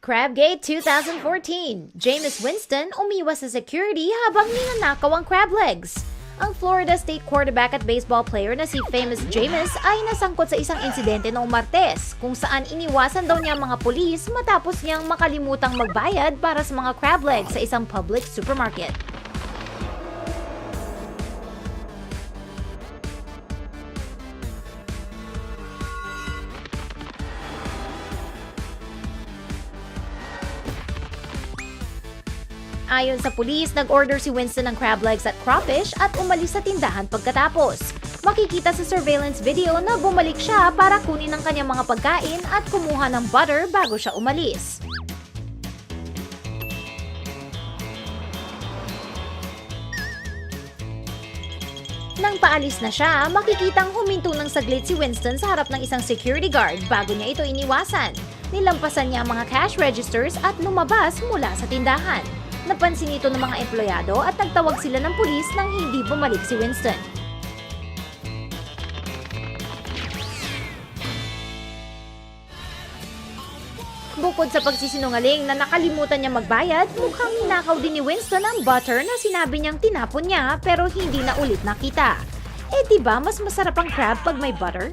Crabgate 2014, Jameis Winston umiwas sa security habang ninanakaw ang crab legs. Ang Florida State quarterback at baseball player na si famous Jameis ay nasangkot sa isang insidente noong Martes kung saan iniwasan daw niya ang mga pulis matapos niyang makalimutang magbayad para sa mga crab legs sa isang public supermarket. Ayon sa pulis, nag-order si Winston ng crab legs at crawfish at umalis sa tindahan pagkatapos. Makikita sa surveillance video na bumalik siya para kunin ang kanyang mga pagkain at kumuha ng butter bago siya umalis. Nang paalis na siya, makikitang huminto ng saglit si Winston sa harap ng isang security guard bago niya ito iniwasan. Nilampasan niya ang mga cash registers at lumabas mula sa tindahan. Napansin ito ng mga empleyado at nagtawag sila ng pulis nang hindi bumalik si Winston. Bukod sa pagsisinungaling na nakalimutan niya magbayad, mukhang ninakaw din ni Winston ang butter na sinabi niyang tinapon niya pero hindi na ulit nakita. Eh di ba mas masarap ang crab pag may butter?